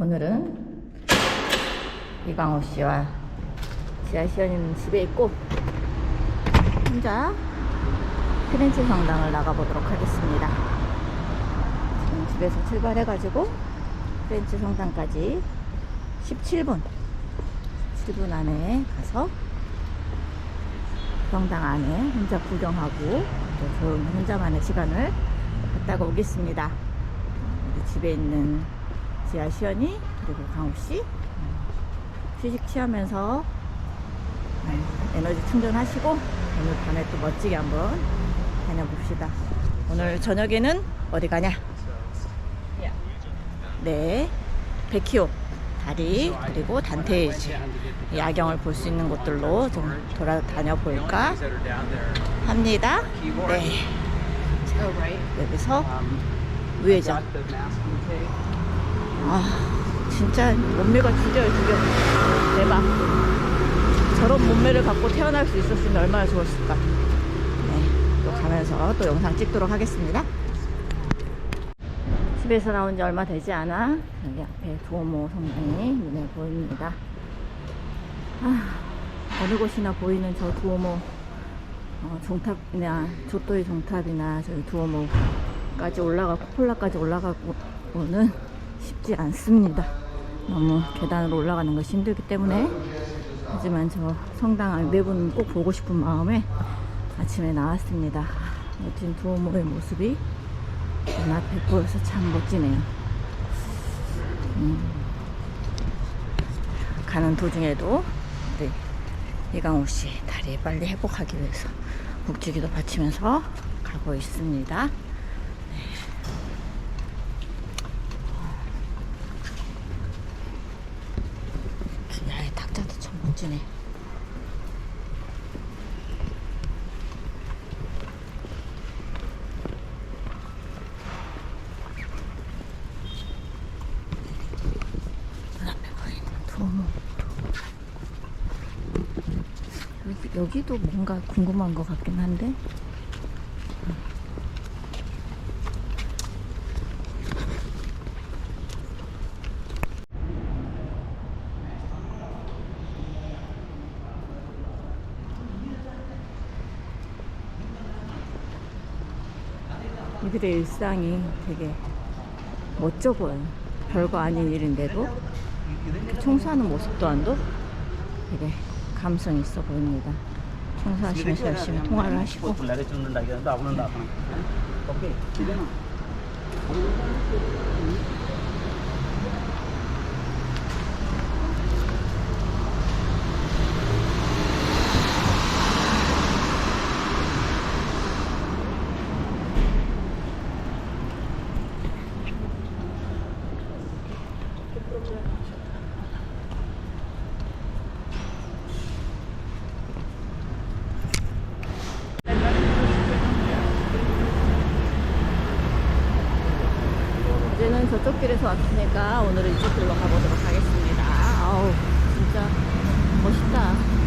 오늘은 이광호 씨와 지아시연님 집에 있고 혼자 피렌체 성당을 나가보도록 하겠습니다. 지금 집에서 출발해가지고 피렌체 성당까지 17분 17분 안에 가서 성당 안에 혼자 구경하고 또 조용히 혼자만의 시간을 갖다가 오겠습니다. 우리 집에 있는 지아 시연이 그리고 강우 씨 휴식 취하면서 음, 에너지 충전하시고 오늘 밤에 또 멋지게 한번 다녀봅시다. 오늘 저녁에는 어디 가냐? 네, 백희호 다리 그리고 단테이지 야경을 볼 수 있는 곳들로 좀 돌아다녀 볼까 합니다. 네, 여기서 우회전. 아, 진짜 몸매가 죽여요, 죽여. 대박. 저런 몸매를 갖고 태어날 수 있었으면 얼마나 좋았을까. 네, 또 가면서 또 영상 찍도록 하겠습니다. 집에서 나온 지 얼마 되지 않아 여기 앞에 두오모 성당이 눈에 보입니다. 아, 어느 곳이나 보이는 저 두오모 어, 종탑이나 조또의 종탑이나 저기 두오모까지 올라가 코폴라까지 올라가고는 쉽지 않습니다. 너무 계단으로 올라가는 것이 힘들기 때문에 하지만 저 성당 매분 꼭 보고 싶은 마음에 아침에 나왔습니다. 멋진 두오모의 모습이 눈앞에 보여서 참 멋지네요. 음, 가는 도중에도 우리 이강호 씨 다리 빨리 회복하기 위해서 묵주기도 바치면서 가고 있습니다. 네. 야의 여기, 여기도 뭔가 궁금한 것 같긴 한데. 이들의 일상이 되게 멋져 보여요. 별거 아닌 일인데도 청소하는 모습도 안도 되게 감성 있어 보입니다. 청소하시면서 열심히 통화를 하시고 이 길에서 왔으니까 오늘은 이쪽 길로 가보도록 하겠습니다. 아우 진짜 멋있다.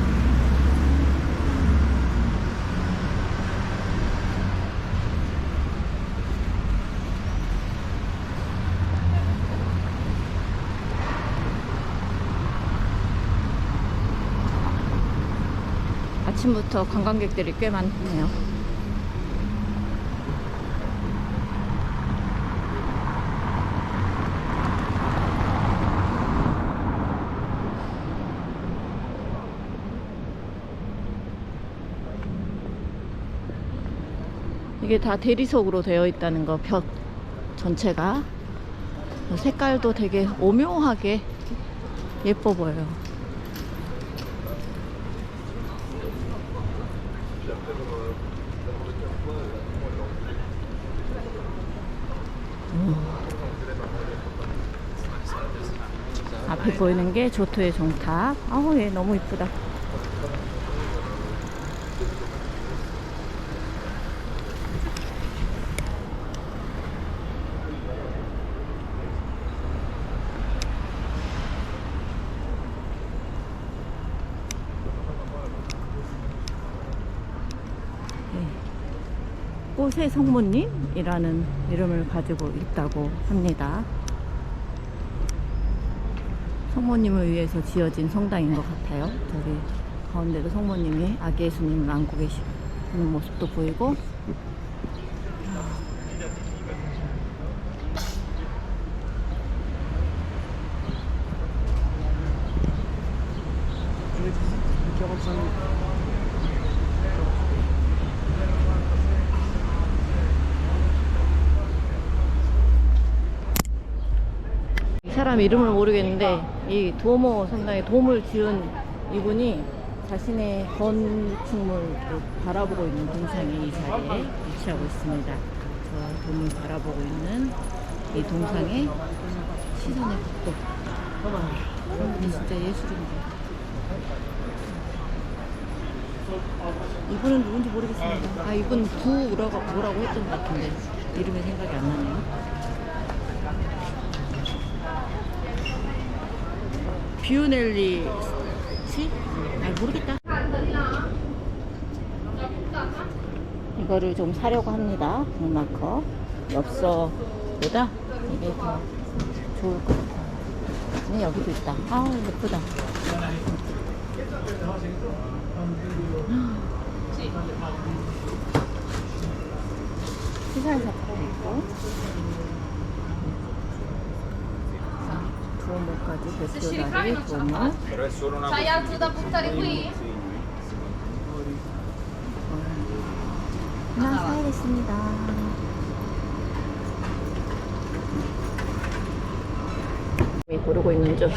아침부터 관광객들이 꽤 많네요. 이게 다 대리석으로 되어 있다는 거, 벽 전체가. 색깔도 되게 오묘하게 예뻐 보여요. 음. 앞에 보이는 게 조토의 종탑. 아우, 얘 너무 이쁘다. 꽃의 성모님이라는 이름을 가지고 있다고 합니다. 성모님을 위해서 지어진 성당인 것 같아요. 저기 가운데도 성모님이 아기 예수님을 안고 계시는 모습도 보이고 이 사람 이름을 모르겠는데 이 도모 성당에 도움을 지은 이분이 자신의 건축물을 바라보고 있는 동상이 이 자리에 위치하고 있습니다. 저 dom을 바라보고 있는 이 동상의 시선의 각도. 이 진짜 예술인데. 이분은 누군지 모르겠습니다. 아, 이분 부라고 뭐라고 했던 것 같은데 이름이 생각이 안 나네요. 비오넬리 씨? 아 모르겠다. 이거를 좀 사려고 합니다. 북마커 엽서보다 이게 더 좋을 것 같아요. 네, 여기도 있다. 아우 예쁘다. 시사의 작가도 있고 두어모까지 대표 다리 두어모 Però è solo una C'hai altro da buttare qui? 하나 사야겠습니다. 왜 고르고 있는 중?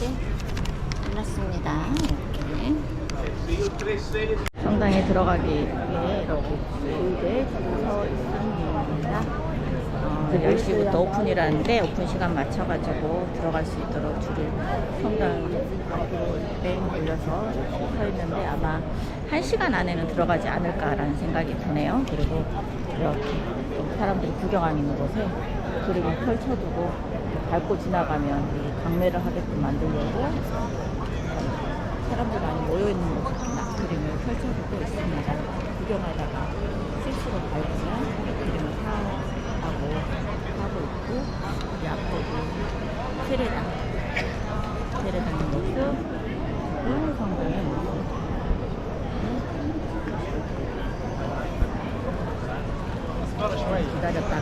이렇게 끝났습니다. 이렇게 성당에 들어가기 위해 이렇게 길게 서 있습니다. 어, 10시부터 오픈이라는데 오픈 시간 맞춰가지고 들어갈 수 있도록 줄을 성당 네 올려서 이렇게 서 있는데 아마 1시간 안에는 들어가지 않을까라는 생각이 드네요. 그리고 이렇게 좀 사람들이 구경하는 곳에 그림을 펼쳐두고 밟고 지나가면 이 강매를 하게끔 만들려고 사람들 많이 모여있는 막 그림을 펼쳐두고 있습니다. 구경하다가 실수로 밟으면 그림을 파하고 하고 있고 이 앞쪽이 세례당 세례당의 모습 그리고 성당의 모습 하겠습니다.